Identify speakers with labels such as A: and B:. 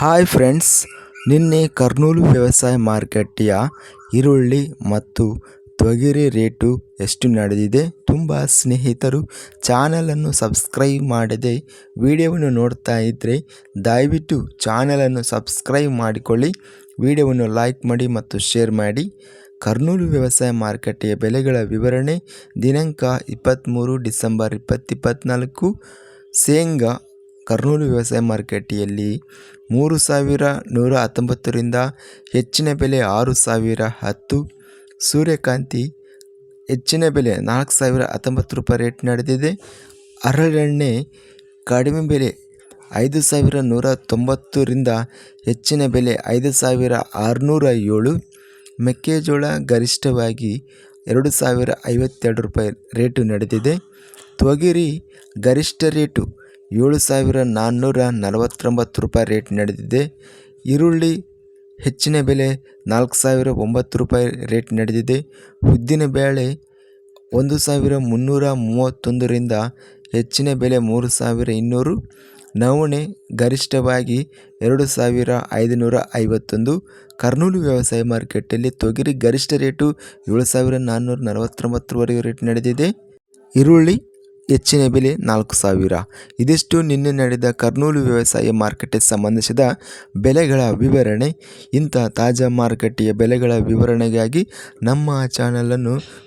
A: Hi friends, ನಿನ್ನೆ ಕರ್ನೂಲು ವ್ಯವಸಾಯ ಮಾರುಕಟ್ಟೆಯ ಈರುಳ್ಳಿ ಮತ್ತು ತೊಗರಿ ರೇಟು ಎಷ್ಟು ನಡೆದಿದೆ ತುಂಬ ಸ್ನೇಹಿತರು ಚಾನಲನ್ನು ಸಬ್ಸ್ಕ್ರೈಬ್ ಮಾಡದೆ ವಿಡಿಯೋವನ್ನು ನೋಡ್ತಾ ಇದ್ದರೆ ದಯವಿಟ್ಟು ಚಾನಲನ್ನು ಸಬ್ಸ್ಕ್ರೈಬ್ ಮಾಡಿಕೊಳ್ಳಿ, ವಿಡಿಯೋವನ್ನು ಲೈಕ್ ಮಾಡಿ ಮತ್ತು ಶೇರ್ ಮಾಡಿ. ಕರ್ನೂಲು ವ್ಯವಸಾಯ ಮಾರುಕಟ್ಟೆಯ ಬೆಲೆಗಳ ವಿವರಣೆ ದಿನಾಂಕ ಇಪ್ಪತ್ತ್ಮೂರು ಡಿಸೆಂಬರ್ ಇಪ್ಪತ್ತಿಪ್ಪತ್ತ್ನಾಲ್ಕು ಶೇಂಗಾ ಕರ್ನೂಲು ವ್ಯವಸಾಯ ಮಾರುಕಟ್ಟೆಯಲ್ಲಿ ಮೂರು ಸಾವಿರ ನೂರ ಹತ್ತೊಂಬತ್ತರಿಂದ ಹೆಚ್ಚಿನ ಬೆಲೆ ಆರು ಸಾವಿರ ಹತ್ತು. ಸೂರ್ಯಕಾಂತಿ ಹೆಚ್ಚಿನ ಬೆಲೆ ನಾಲ್ಕು ಸಾವಿರ ಹತ್ತೊಂಬತ್ತು ರೂಪಾಯಿ ರೇಟ್ ನಡೆದಿದೆ. ಹರಳೆಣ್ಣೆ ಕಡಿಮೆ ಬೆಲೆ ಐದು ಸಾವಿರ ನೂರ ತೊಂಬತ್ತರಿಂದ ಹೆಚ್ಚಿನ ಬೆಲೆ ಐದು ಸಾವಿರ ಆರುನೂರ ಏಳು. ಮೆಕ್ಕೆಜೋಳ ಗರಿಷ್ಠವಾಗಿ ಎರಡು ಸಾವಿರ ಐವತ್ತೆರಡು ರೂಪಾಯಿ ರೇಟು ನಡೆದಿದೆ. ತೊಗರಿ ಗರಿಷ್ಠ ರೇಟು ಏಳು ಸಾವಿರ ನಾನ್ನೂರ ನಲವತ್ತೊಂಬತ್ತು ರೂಪಾಯಿ ರೇಟ್ ನಡೆದಿದೆ. ಈರುಳ್ಳಿ ಹೆಚ್ಚಿನ ಬೆಲೆ ನಾಲ್ಕು ಸಾವಿರ ಒಂಬತ್ತು ರೂಪಾಯಿ ರೇಟ್ ನಡೆದಿದೆ. ಉದ್ದಿನ ಬೇಳೆ ಒಂದು ಸಾವಿರ ಮುನ್ನೂರ ಮೂವತ್ತೊಂದರಿಂದ ಹೆಚ್ಚಿನ ಬೆಲೆ ಮೂರು ಸಾವಿರ ಇನ್ನೂರು. ನವಣೆ ಗರಿಷ್ಠವಾಗಿ ಎರಡು ಸಾವಿರ ಐದುನೂರ ಐವತ್ತೊಂದು. ಕರ್ನೂಲು ವ್ಯವಸಾಯ ಮಾರ್ಕೆಟಲ್ಲಿ ತೊಗರಿ ಗರಿಷ್ಠ ರೇಟು ಏಳು ಸಾವಿರ ನಾನ್ನೂರ ನಲವತ್ತೊಂಬತ್ತರವರೆಗೆ ರೇಟ್ ನಡೆದಿದೆ. ಈರುಳ್ಳಿ ಹೆಚ್ಚಿನ ಬೆಲೆ ನಾಲ್ಕು ಸಾವಿರ. ಇದಿಷ್ಟು ನಿನ್ನೆ ನಡೆದ ಕರ್ನೂಲು ವ್ಯವಸಾಯ ಮಾರುಕಟ್ಟೆಗೆ ಸಂಬಂಧಿಸಿದ ಬೆಲೆಗಳ ವಿವರಣೆ. ಇಂಥ ತಾಜಾ ಮಾರುಕಟ್ಟೆಯ ಬೆಲೆಗಳ ವಿವರಣೆಗಾಗಿ ನಮ್ಮ ಚಾನಲನ್ನು